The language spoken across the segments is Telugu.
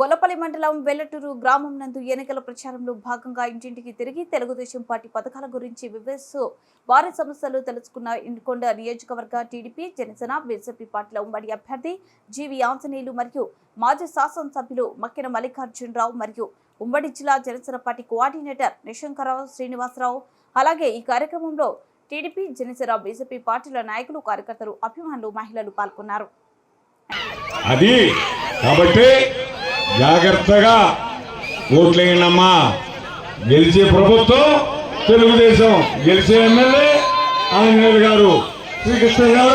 బొలపల్లి మండలం వెల్లటూరు గ్రామం నందు ఎన్నికల ప్రచారంలో భాగంగా ఇంటింటికి తిరిగి తెలుగుదేశం పార్టీ పథకాల గురించి వివరిస్తూ వారి సమస్యలు తెలుసుకున్న ఇంకొండ నియోజకవర్గ టీడీపీ జనసేన బీజేపీ పార్టీల ఉమ్మడి అభ్యర్థి జీవి ఆంజనేయులు మరియు మాజీ శాసనసభ్యులు మక్కిన మల్లికార్జునరావు మరియు ఉమ్మడి జిల్లా జనసేన పార్టీ కోఆర్డినేటర్ నిశంకరరావు శ్రీనివాసరావు. అలాగే ఈ కార్యక్రమంలో టీడీపీ జనసేన బీజేపీ పార్టీల నాయకులు కార్యకర్తలు అభిమానులు మహిళలు పాల్గొన్నారు. అది కాబట్టి జాగ్రత్తగా ఓట్లేయండమ్మా. గెలిచే ప్రభుత్వం తెలుగుదేశం. గెలిచే ఎమ్మెల్యే ఆంజనేయులు గారు. శ్రీకృష్ణ గారు.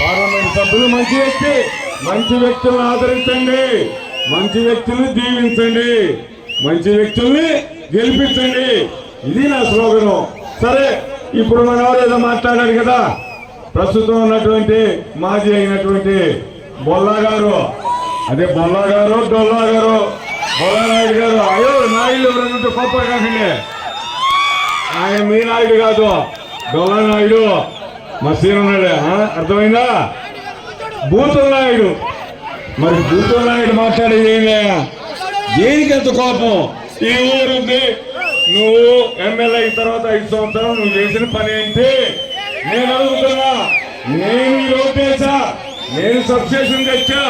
పార్లమెంట్ సభ్యులు మంచి వ్యక్తి. మంచి వ్యక్తులను ఆదరించండి. మంచి వ్యక్తుల్ని దీవించండి. మంచి వ్యక్తుల్ని గెలిపించండి. ఇది నా స్లోగనం. సరే ఇప్పుడు మన ఏదో మాట్లాడారు కదా. ప్రస్తుతం ఉన్నటువంటి మాజీ అయినటువంటి బొల్లా గారు అదే బొల్లా గారు డొల్లా గారు బొల్లానాయుడు గారు అయ్యో నాయుడు ఎవరంటే గొప్ప కాకండి. ఆయన మీ నాయుడు కాదు. డొల్లా నాయుడు మా సీనున్నాడు అర్థమైందా? భూతుల నాయుడు. మరి భూతుల నాయుడు మాట్లాడేది ఏమే దేనికి ఎంత కోపం? ఈ ఊరుంది నువ్వు ఎమ్మెల్యే అయిన తర్వాత ఐదు సంవత్సరాలు నువ్వు చేసిన పని ఏంటి? నేను అడుగుతున్నా. నేను ఈ రోడ్ వేసా నేను సబ్స్టేషన్ తెచ్చా.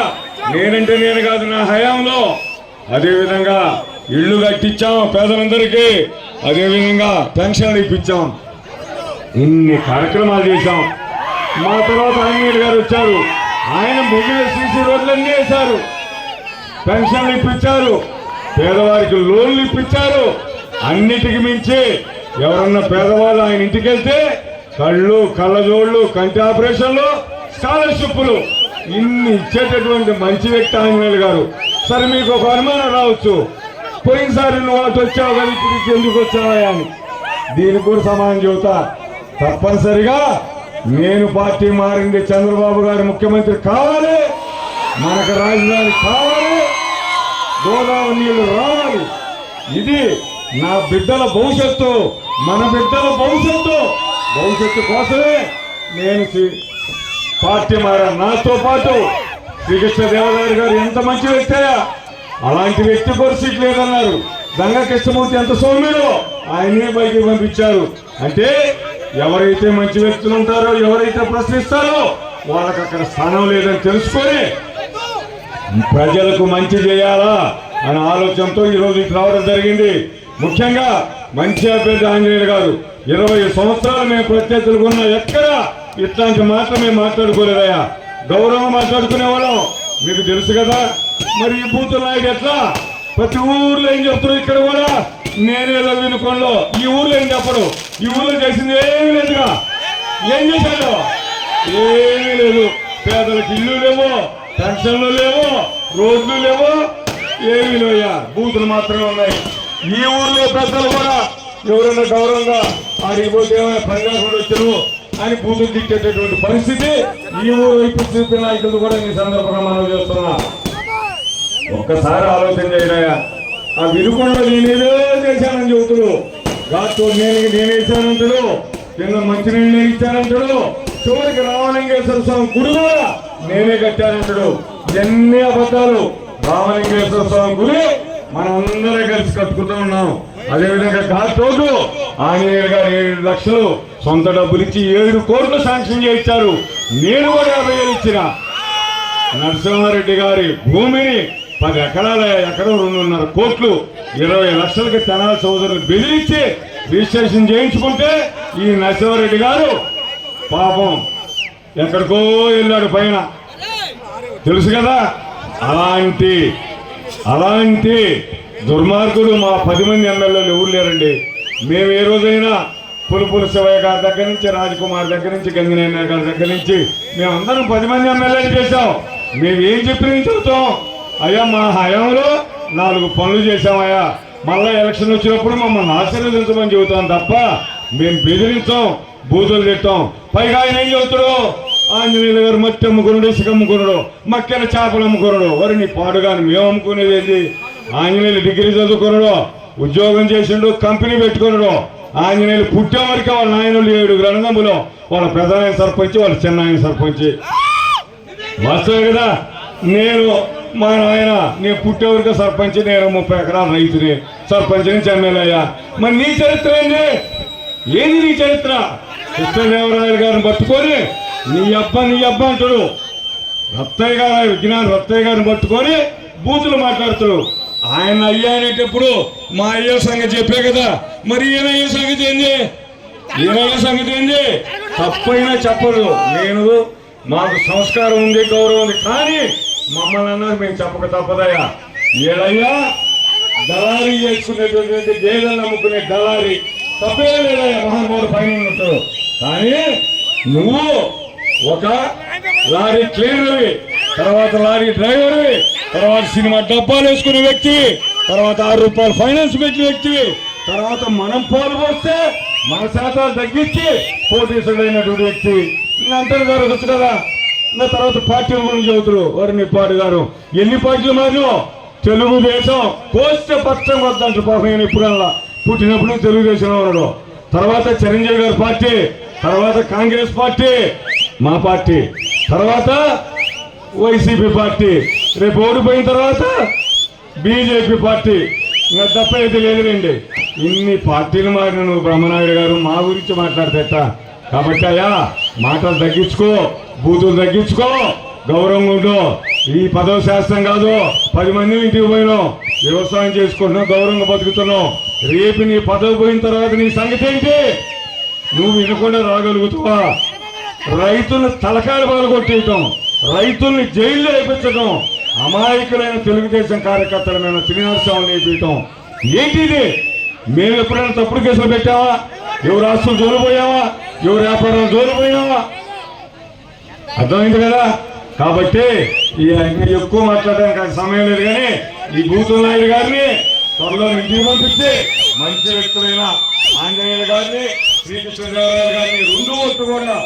నేనంటే నేను కాదు నా హయాంలో. అదేవిధంగా ఇళ్ళు కట్టించాం పేదలందరికీ. అదేవిధంగా పెన్షన్లు ఇప్పించాం. ఇన్ని కార్యక్రమాలు చేశాం. మా తర్వాత అంగేడు గారు వచ్చారు. ఆయన ముగిన సీసీ రోడ్లన్నీ వేశారు. పెన్షన్లు ఇప్పించారు. పేదవారికి లోన్లు ఇప్పించారు. అన్నిటికి మించి ఎవరన్నా పేదవాళ్ళు ఆయన ఇంటికి వెళ్తే కళ్ళు కళ్ళజోళ్ళు కంటి ఆపరేషన్లు స్కాలర్షిప్లు ఇన్ని ఇచ్చేటటువంటి మంచి వ్యక్తి ఆంజనేయులు గారు. సరే మీకు ఒక అనుమానం రావచ్చు. పోయినసారి నువ్వు అటు వచ్చావు కదా ఇప్పుడు ఎందుకు వచ్చావా అని. దీనికి కూడా సమానం చెబుతా. తప్పనిసరిగా నేను పార్టీ మారింది చంద్రబాబు గారు ముఖ్యమంత్రి కావాలి. మనకు రాజధాని కావాలి. గోదావరి నీళ్ళు రావాలి. ఇది నా బిడ్డల భవిష్యత్తు మన బిడ్డల భవిష్యత్తు. భవిష్యత్తు కోసమే నేను పార్టీ మారా నాతో పాటు శ్రీకృష్ణ గారు ఎంత మంచి వ్యక్తి అలాంటి వ్యక్తి పరిస్థితి లేదన్నారు. గంగా కృష్ణమూర్తి ఎంత సౌమ్యుడు ఆయనే బయటికి పంపించారు. అంటే ఎవరైతే మంచి వ్యక్తులు ఉంటారో ఎవరైతే ప్రశ్నిస్తారో వాళ్ళకి అక్కడ స్థానం లేదని తెలుసుకొని ప్రజలకు మంచి చేయాలా అనే ఆలోచనతో ఈరోజు ఇటు రావడం జరిగింది. ముఖ్యంగా మంచి అభ్యర్థి ఆంజనేయులు గారు. ఇరవై సంవత్సరాలు మేము ప్రత్యర్థులు ఉన్న ఎక్కడ ఇట్లాంటి మాటలు మేము మాట్లాడుకోలేదయ్యా. గౌరవం మాట్లాడుకునే వాళ్ళం మీకు తెలుసు కదా? మరి ఈ బూతుల నాయుడు ఎట్లా? ప్రతి ఊర్లో ఏం చెప్తున్నారు ఇక్కడ కూడా నేనేదో వినుకోంలో ఈ ఊర్లో ఏం చెప్పడు. ఈ ఊర్లో చేసింది ఏమీ లేదుగా. ఏం చేశాడు? ఏమీ లేదు. పేదలకు ఇల్లు లేవు పెన్షన్లు లేవు రోడ్లు లేవు ఏమీ లేవయ్యా. బూతులు మాత్రమే ఉన్నాయి. ఈ ఊర్లో పెద్దలు కూడా ఎవరైనా గౌరవంగా ఆడిపోతే ఏమైనా పని లేకుండా వచ్చారు అని బూతులు తిట్టేటటువంటి పరిస్థితి ఈ ఊరు వైపు చూపిన నాయకులు కూడా ఈ సందర్భంగా మనం చేస్తున్నా. ఒక్కసారి ఆలోచన చేయడయా ఆ వినుకొండ నేనేదో చేశానని చెబుతుడు ఘాటు నేను నేనేసానంటాడు కింద మంచినీళ్ళు ఇచ్చానంటాడు చివరికి రామలింగేశ్వర స్వామి గుడి కూడా నేనే కట్టానంటాడు ఎన్ని అబద్ధాలు? రామలింగేశ్వర స్వామి గుడి మనం అందరం కలిసి కట్టుకుంటూ ఉన్నాం. అదేవిధంగా ఘాటోడు ఆంజనేయులు గారు ఏడు లక్షలు సొంత డబ్బులు ఇచ్చి ఏడు కోట్లు శాంక్షన్ చేయించారు. నేను కూడా యాభై వేలు ఇచ్చిన. నరసింహారెడ్డి గారి భూమిని పది ఎకరాల ఎకరం రెండున్నర కోట్లు ఇరవై లక్షలకి తెనాల సోదరులు బెదిరించి రిజిస్ట్రేషన్ చేయించుకుంటే ఈ నరసింహారెడ్డి గారు పాపం ఎక్కడికో వెళ్ళాడు పైన. తెలుసు కదా? అలాంటి అలాంటి దుర్మార్గుడు మా పది మంది ఎమ్మెల్యేలు ఎవరు లేరండి. మేము ఏ రోజైనా పులుపుల శివయ్య గారి దగ్గర నుంచి రాజకుమార్ దగ్గర నుంచి గంగినేన గారి దగ్గర నుంచి మేమందరం పది మంది ఎమ్మెల్యేలు చేశాం. మేము ఏం చెప్పి చెబుతాం? అయ్యా మా హయాంలో నాలుగు పనులు చేశామయ్యా. మళ్ళా ఎలక్షన్ వచ్చినప్పుడు మమ్మల్ని ఆశీర్వదించమని చెబుతాం తప్ప మేము బెదిరించాం బూతులు తిట్టాం. పైగా ఆయన ఏం చెబుతాడు ఆంజనేయులు గారు మట్టి అమ్ముకున్నాడు ఇసుక అమ్ముకున్నాడు మక్కెన చేపలు అమ్ముకున్నాడు వరి నీ పాడుగాని మేము అమ్ముకునేది ఏంటి ఆంజనేయులు డిగ్రీ చదువుకున్నాడు ఉద్యోగం చేసిండు కంపెనీ పెట్టుకున్నాడు ఆంజనేయులు పుట్టే వరకు వాళ్ళ నాయనలు ఏడుగురు అన్నదమ్ములు. వాళ్ళ ప్రధాన సర్పంచ్ వాళ్ళ చిన్న సర్పంచ్. వస్తాయి కదా? నేను మా నాయన నేను పుట్టేవరకు సర్పంచ్ నేను ముప్పై ఎకరాల రైతుని సర్పంచ్ నుంచి ఎమ్మెల్యే మరి నీ చరిత్ర ఏంది? ఏంది నీ చరిత్ర? కృష్ణదేవరాయలు గారిని పట్టుకొని నీ అబ్బ నీ అబ్బ అంటాడు. రత్తయ్య గారు విజ్ఞాన రత్తయ్య గారిని పట్టుకొని బూతులు మాట్లాడుతాడు ఆయన అయ్యా అనేటప్పుడు మా అయ్య సంగతి చెప్పే కదా. మరి ఈయన అయ్యే సంగతి ఏంది? ఈయన సంగతి ఏంది? తప్పైనా చెప్పదు నేను మాకు సంస్కారం ఉంది గౌరవం ఉంది కానీ మమ్మల్ని అన్నది మేము చెప్పక తప్పదయ్యా. ఏడయ్యా? దళారీ చేసుకునేటటువంటి గేదెలు నమ్ముకునే దళారీ తప్పే లేదయ్యా మహానుభావుడు పైన ఉన్నట్టు. కానీ నువ్వు ఒక లారీ క్లీనర్వి తర్వాత లారీ డ్రైవర్వి తర్వాత సినిమా డబ్బాలు వేసుకునే వ్యక్తి తర్వాత ఆరు రూపాయలు ఫైనాన్స్ పెట్టిన వ్యక్తి తర్వాత మనం పాలు పోస్తే మన శాతాలు తగ్గించి పోటీసుడైనటువంటి వ్యక్తి. అంటారు గారు వచ్చు కదా? నా తర్వాత పార్టీల గురించి చదువుతారు వారిని నిప్పాడు గారు. ఎన్ని పార్టీలు మారినో తెలుగుదేశం కోస్తే పక్షం వద్దంటారు పాపం నేను ఎప్పుడల్లా. పుట్టినప్పుడు తెలుగుదేశంలో ఉన్నాడు. తర్వాత చిరంజీవి గారి పార్టీ తర్వాత కాంగ్రెస్ పార్టీ మా పార్టీ. తర్వాత వైసీపీ పార్టీ. రేపు ఓడిపోయిన తర్వాత బీజేపీ పార్టీ. ఇంకా తప్ప అయితే లేదులేండి. ఇన్ని పార్టీలు మారిన నువ్వు బ్రహ్మనాయుడు గారు మా గురించి మాట్లాడతా కాబట్టి అయ్యా మాటలు తగ్గించుకో బూతులు తగ్గించుకో గౌరవంగా ఉండు. ఈ పదవ శాస్త్రం కాదు పది మంది ఇంటికి పోయినావు వ్యవసాయం చేసుకుంటున్నావు గౌరవంగా బతుకుతున్నావు రేపు నీ పదవి పోయిన తర్వాత నీ సంగతి ఏంటి? నువ్వు వినకుండా రాగలుగుతావా? రైతులను తలకాయలు పాల్గొట్టేయటం రైతుల్ని జైల్లో వేయించడం అమాయకులైన తెలుగుదేశం కార్యకర్తల మీద శ్రీనివాసరావు నేర్పించడం ఏంటిది? మేము ఎప్పుడైనా తప్పుడు కేసులు పెట్టావా? ఎవరు రాష్ట్రం జోలిపోయావా? ఎవరు వ్యాపారం జోలిపోయావా అర్థమైంది కదా? కాబట్టి ఇంకా ఎక్కువ మాట్లాడడానికి నాకు సమయం లేదు కానీ ఈ భూతుల నాయుడు గారిని త్వరలో ఇంటికి పంపించి మంచి వ్యక్తులైన ఆంజనేయులు గారిని శ్రీకృష్ణదేవరాయలు గారిని రెండు ఓట్లు కూడా